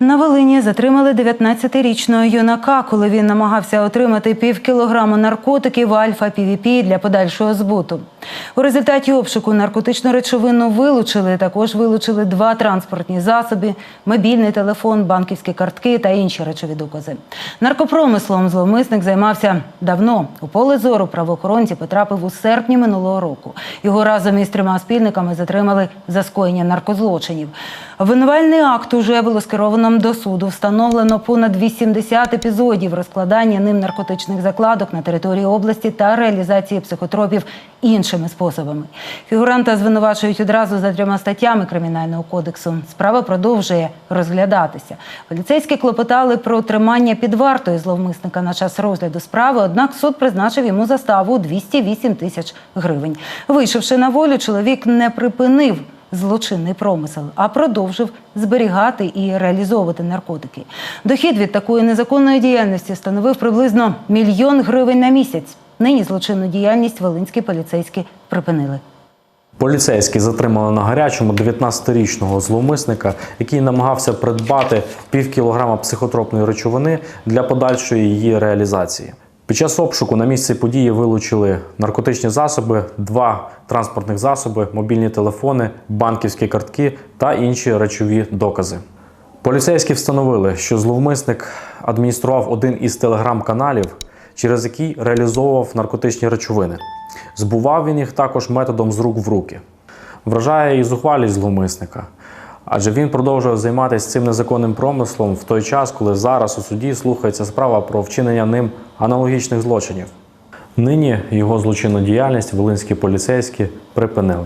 На Волині затримали 19-річного юнака, коли він намагався отримати пів кілограму наркотиків альфа пвп для подальшого збуту. У результаті обшуку наркотичну речовину вилучили. Також вилучили два транспортні засоби, мобільний телефон, банківські картки та інші речові докази. Наркопромислом зловмисник займався давно. У поле зору правоохоронці потрапив у серпні минулого року. Його разом із трьома спільниками затримали за скоєння наркозлочинів. Обвинувальний акт уже було скеровано до суду. Встановлено понад 80 епізодів розкладання ним наркотичних закладок на території області та реалізації психотропів іншими способами. Фігуранта звинувачують одразу за трьома статтями кримінального кодексу. Справа продовжує розглядатися. Поліцейські клопотали про тримання під вартою зловмисника на час розгляду справи. Однак суд призначив йому заставу у 208 тисяч гривень. Вийшовши на волю, чоловік не припинив злочинний промисел, а продовжив зберігати і реалізовувати наркотики. Дохід від такої незаконної діяльності становив приблизно мільйон гривень на місяць. Нині злочинну діяльність волинські поліцейські припинили. Поліцейські затримали на гарячому 19-річного зловмисника, який намагався придбати пів кілограма психотропної речовини для подальшої її реалізації. Під час обшуку на місці події вилучили наркотичні засоби, два транспортних засоби, мобільні телефони, банківські картки та інші речові докази. Поліцейські встановили, що зловмисник адміністрував один із телеграм-каналів, через який реалізовував наркотичні речовини. Збував він їх також методом з рук в руки. Вражає і зухвалість зловмисника, адже він продовжує займатися цим незаконним промислом в той час, коли зараз у суді слухається справа про вчинення ним аналогічних злочинів. Нині його злочинну діяльність волинські поліцейські припинили.